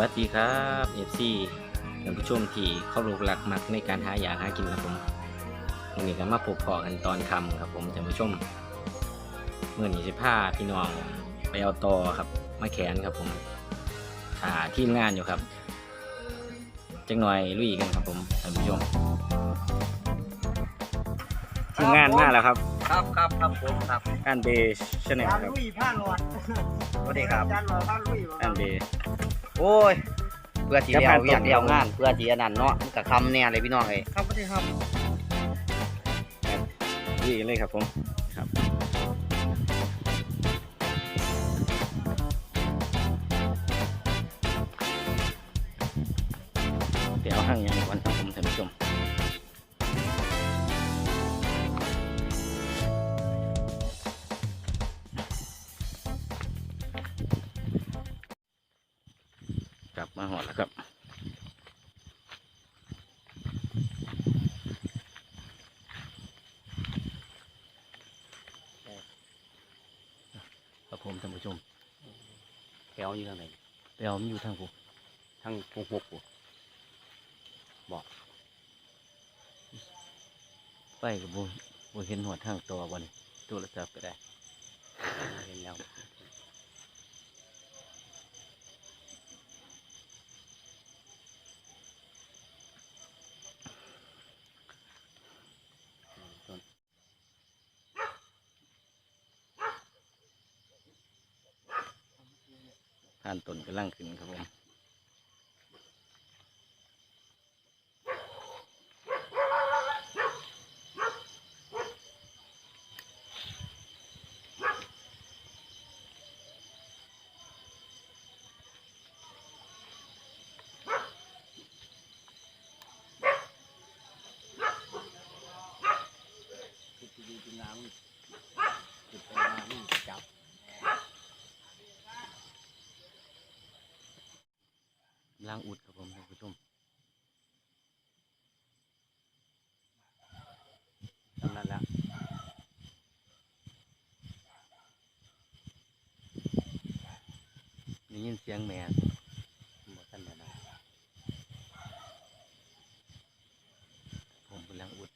วัสดีครับเอฟซีท่านผู้ชมที่เข้ารูหลักมักในการหาอยากหากินครับผมวันนี้ก็มาพบพอกันตอนค่ำครับผมท่านผู้ชมเมื่อนี้สิพาพี่น้องไปเอาตอครับมาแขนครับผมหาทีมงานอยู่ครับจังหน่อยลุยกันครับผมท่านผู้ชมทีมงานมาแล้วครับ ครับครับครับผมครับการเบชชแนลพานครับลุยพานหลอดสวัสดีครับจานหลอดพานลุยการเบ โอ้ย เพื่อที่จะเดียผ่านวเวียกตรงเดียวงาน เพื่อที่อันนั้นเนาะมันกับคำเนี่ยเลยพี่น้องเอ้ยครับสวัสดีครับลุยกันเลยครับผม มาหอดแล้วครับครับผมท่านผู้ชมแถวอยู่ทางไหนเดี๋ยวมันอยู่ทางผมทางหกหกบ่ไปกับบุบุเห็นหัวทางตัววันโทรศัพท์ก็ได้เห็นแล้ว ท่านตนกำลังขึ้นครับผม ล่างอุดครับผมท่านผู้ชมทำนั้นแล้วได้ยินเสียงแม่ บ่ทันแล้วนะ ผมกำลังอุด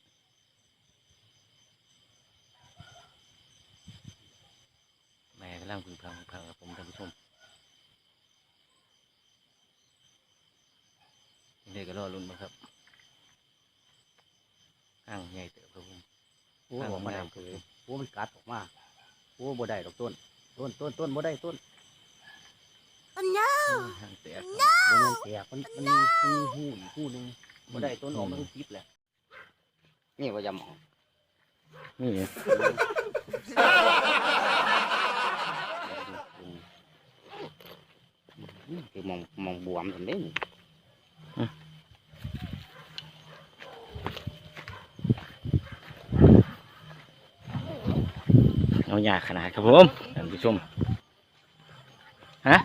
แม่กำลังพึ่งพลังพึ่งพลังครับผมท่านผู้ชม ยังไงก็รอลุ้นมาครับห้างใหญ่เติบครับผมโอ้บอกมาได้คือโอ้มันกัดออกมาโอ้บ่ได้ดอกต้น ต้นต้นต้นบ่ได้ต้นห้างแตกบ่แม่นแตกมันมันมีมันมีหูอีกหูหนึงบ่ได้ต้นออกมันติดแหละนี่ว่าจะหมองนี่คือมองมองบวมทำได้นี่ เอา ยากขนาดครับผมท่านผู้ชมฮะ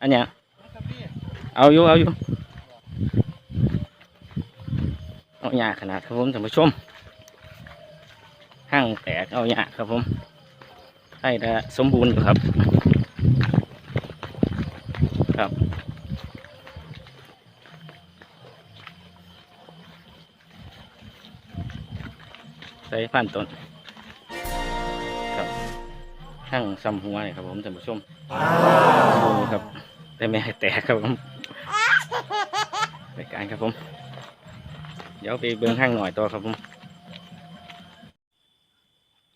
อันเนี้ยเอาอยู่เอาอยู่เอายากขนาดครับผมท่านผู้ชมห้างแตกเอายากครับผมให้ได้สมบูรณ์อยู่ครับ ครับใส่ผ่านต้น ห้างซ้ำหัวนี่ครับผมท่านผู้ชมดูครับแต่ไม่ให้แตกครับผมรายการครับผม เดี๋ยวไปเบิ้งห้างหน่อยต่อครับผม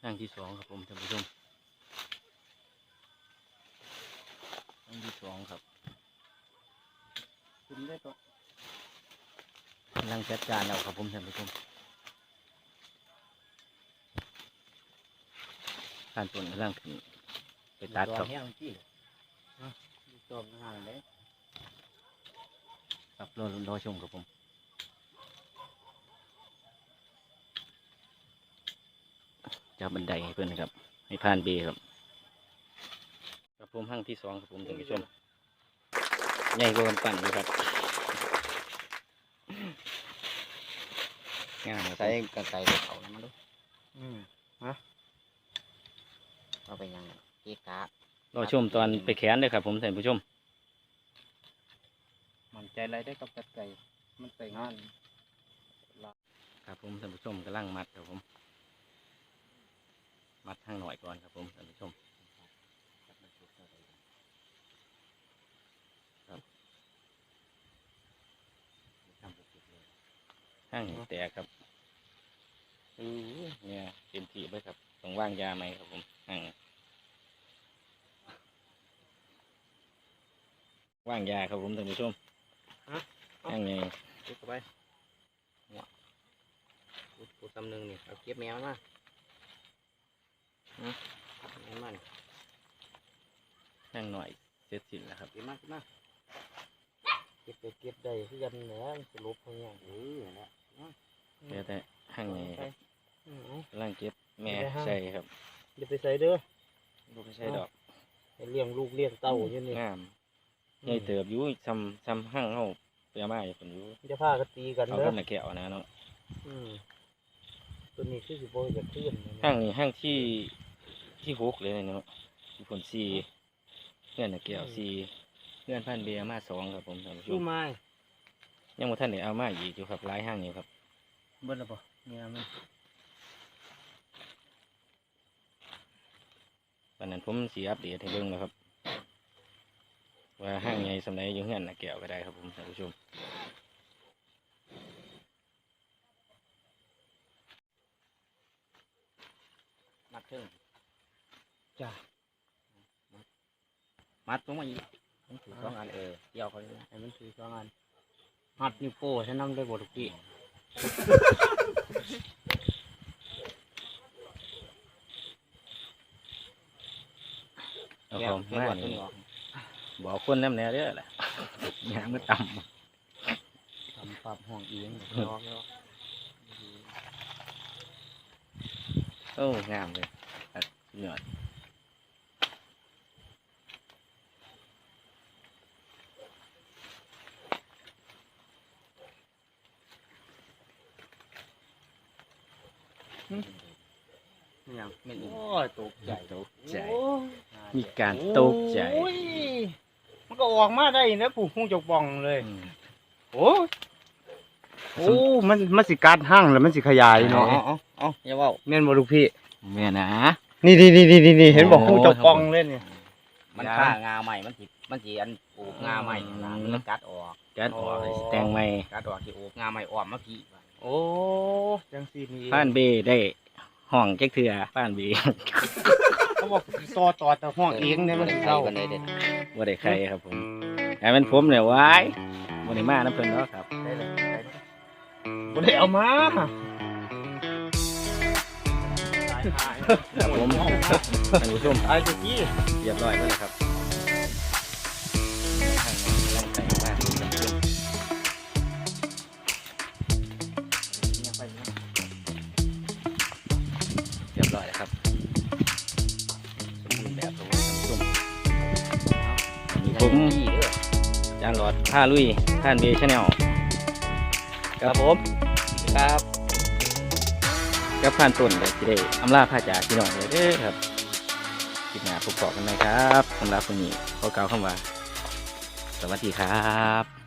ห้างที่สองครับผมท่านผู้ชมห้างที่สองครับคุณได้ต้นกำลังจัดการแล้วครับผมท่านผู้ชม ผ่านต้นกำลังขึ้นไปตัดครับแห้งที่ต้นงานเลยครับรอรอชมครับผมจับบันไดให้เพื่อนนะครับ ให้ผ่านเบครับครับผมห้างที่สองครับผมท่านผู้ชมใหญ่กว่ากันปั่นเลยครับงามครับใส่กระไก่ไปเขานะมันดูอืมเอาไปยังกีกะรอชมตอนไปแขนเลยครับผมท่านผู้ชมใจอะไรได้กับตัดใจมันใส่งานครับผมท่านผู้ชมกำลังมัดครับผม มัดทางหน่อยก่อนครับผมท่านผู้ชมครับห้างแตกครับอู้เนี่ยเต็มที่เลยครับต้องว่างยาไหมครับผมห้าง ว่างยาครับผมท่านผู้ชมห้างไงเก็บเข้าไปหัวกูกูตำหนึ่งนี่เอาเก็บแมวมาฮะแมวมันห้างหน่อยเสร็จสิ้นแล้วครับเก็บมาเก็บมาเก็บไปเก็บได้ที่ยันเหนือสรุปเขาเนี่ยเออนั่นแหละเหลือแต่ห้างไงครับอืมกำลังเก็บแม่ไม่ได้ห้างใส่ครับเดี๋ยวไปใส่เด้อลูกไม่ใช่ดอกให้เลี้ยงลูกเลี้ยงเต้าอยู่นี่งาม ใหญ่เติบอยู่ซ้ำซ้ำห้างเฮาเปรียมาอยู่คนอยู่จะพากันตีกันเอาเด้อกับนักแก้วนะเนาะอืมตัวนี้คือสิบโบจะเคลื่อนนะห้างนี้ห้างที่ที่หกเลยเนาะที่ผลซีเพื่อนนักแก้วซีเพื่อนพันเบียร์มาสองครับผมท่านผู้ชชูมไม้ยังบ่ท่านได้เอามาอีกอยู่ครับหลายห้างอยู่ครับเบิ้ลละปะเนี่ยมันวันนั้นผมสีอัปเดตให้เบิ่งแล้วครับ ว่าห้างใหญ่สำหรับอยู่เฮือนนักแก้วก็ได้ครับผมท่านผู้ชมมัดเทิงจ้ามัดตรงมาอีกมันถือสองอันเออเกี่ยวเขาเลยนะให้มันถือสองอันมัดนิ้วโป้ฉันนำได้บทุกทีเอาแก้ขวองแก้วมาวัดตัวนี่นี้ออก บอกคนน้ำแน่เด้อแหละยางมันต่ทำปรับห้องเอียงออกแล้วำโอ้งามเลยครับสุดยอดเนี่ยเป็นโอ้ยตกใจตกใจโอ้ยมีการตกใจ โอ้ยมัน ก็ออกมาได้นะปู่หูจกป่องเลยอืมโอ้ยโอ้มันมันสิการห้างแล้วมันสิขยายเอาเนาะเอาเอาเอาอย่าเว่าแม่นบ่ลูกพี่แม่นะนี่นี่นี่นี่นี่เห็นบอกโอ้หูจกป่องเล่นเนี่ยมันยาฆ่างาใหม่มันสิมันสิอันปลูกงาใหม่นะมันกัดออกกัดออกเลยสิแต่งใหม่กัดออกสิปลูกงาใหม่ออมมาพี่โอ้จังสีนี่เองผ่านเบได้ห้องแจ็คเถื่อผ่านเบ เขาบอกต่อต่อแต่ห้องเองเนี่ยมันสิเศร้าเศร้ากันได้เด็ดว่าได้ใครครับผมแต่เป็นผมเนี่ยว้ายวันนี้มาน้ำเพิ่นแล้วครับได้เลยได้เลยบ่ได้เอามาครับผมท่านผู้ชมไอ้ตะกี้เรียบร้อยแล้วนะครับ ผ้าลุยผ่านเบชแนลครับผมครับกับผ่านต้นเลยที่ได้อำลาผ้าจากพี่น้องเลยเด้อครับคลิปหน้าพบกันไหมครับสำหรับวันนี้ขอกล่าวคำว่า สวัสดีครับ